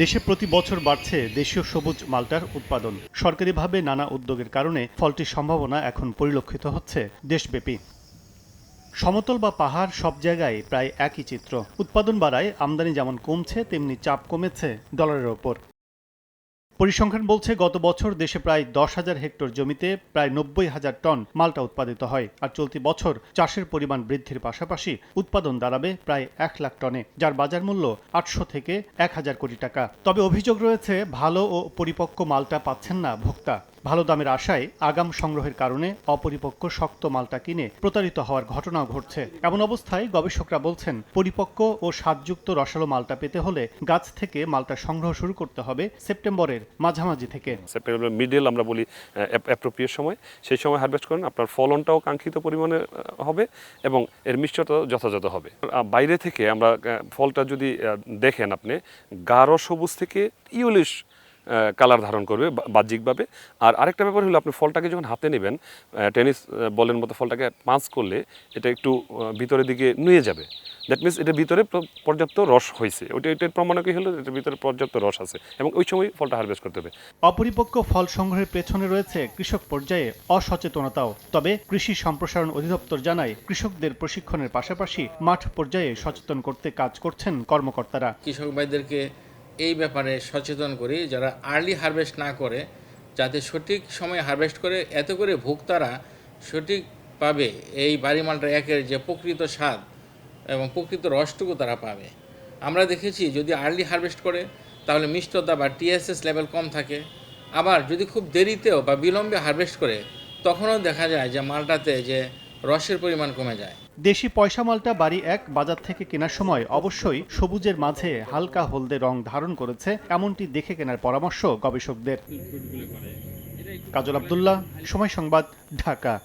দেশে প্রতি বছর বাড়ছে দেশীয় সবুজ মালটার উৎপাদন। সরকারিভাবে নানা উদ্যোগের কারণে ফলটির সম্ভাবনা এখন পরিলক্ষিত হচ্ছে দেশব্যাপী। সমতল বা পাহাড় সব জায়গায় প্রায় একই চিত্র। উৎপাদন বাড়ায় আমদানি যেমন কমছে, তেমনি চাপ কমেছে ডলারের ওপর। পরিসংখ্যান বলছে, গত বছর দেশে প্রায় দশ হাজার হেক্টর জমিতে প্রায় নব্বই হাজার টন মালটা উৎপাদিত হয় আর চলতি বছর চাষের পরিমাণ বৃদ্ধির পাশাপাশি উৎপাদন দাঁড়াবে প্রায় এক লাখ টনে, যার বাজার মূল্য আটশো থেকে এক হাজার কোটি টাকা। তবে অভিযোগ রয়েছে, ভালো ও পরিপক্ক মালটা পাচ্ছেন না ভোক্তা। ভালো দামের আশায় আগাম সংগ্রহের কারণে অপরিপক্ক শক্ত মালটা কিনে প্রতারিত হওয়ার ঘটনাও ঘটছে। এমন অবস্থায় গবেষকরা বলছেন, পরিপক্ক ও স্বাদযুক্ত রসালো মালটা পেতে হলে গাছ থেকে মালটা সংগ্রহ শুরু করতে হবে সেপ্টেম্বরের মাঝামাঝি থেকে। সেপ্টেম্বর মিডল আমরা বলি অ্যাপ্রোপ্রিয়েট সময়। সেই সময় হারভেস্ট করেন, আপনার ফলনটাও কাঙ্ক্ষিত পরিমাণে হবে এবং এর মিষ্টতাও যথাযথ হবে। বাইরে থেকে আমরা ফলটা যদি দেখেন আপনি, গাঢ় সবুজ থেকে ইউলিশ কালার ধারণ করবে বা- বাহ্যিকভাবে। আর আরেকটা ব্যাপার হলো আপনি ফলটাকে যখন হাতে নেবেন টেনিস বলের মতো ফলটাকে পাঁচ করলে এটা একটু ভিতরের দিকে নুয়ে যাবে। দ্যাট মিনস এটার ভিতরে পর্যাপ্ত রস হয়েছে। ওইটা এটার প্রমাণ কি হলো? এটার ভিতরে পর্যাপ্ত রস আছে এবং ওই সময় ফলটা হারভেস্ট করতে হবে। অপরিপক্ক ফল সংগ্রহের পেছনে রয়েছে কৃষক পর্যায়ে অসচেতনতাও। তবে কৃষি সম্প্রসারণ অধিদপ্তর জানায় কৃষকদের প্রশিক্ষণের পাশাপাশি মাঠ পর্যায়ে সচেতন করতে কাজ করছেন কর্মকর্তারা। কৃষক ভাইদেরকে এই ব্যাপারে সচেতন করি, যারা আর্লি হারভেস্ট না করে, যাতে সঠিক সময়ে হারভেস্ট করে, এত করে ভোক্তারা সঠিকভাবে এই বাড়ি মালটা একের যে প্রকৃত স্বাদ এবং প্রকৃত রসটুকু তারা পাবে। আমরা দেখেছি যদি আর্লি হারভেস্ট করে, তাহলে মিষ্টতা বা টিএসএস লেভেল কম থাকে। আবার যদি খুব দেরিতেও বা বিলম্বে হারভেস্ট করে, তখনও দেখা যায় যে মালটাতে যে রসের পরিমাণ কমে যায়। দেশি পয়সা মালটা বাড়ি এক বাজার থেকে কেনার সময় অবশ্যই সবুজের মাঝে হালকা হলদে রং ধারণ করেছে, এমনটি দেখে কেনার পরামর্শ গবেষকদের। কাজল আবদুল্লাহ, সময় সংবাদ, ঢাকা।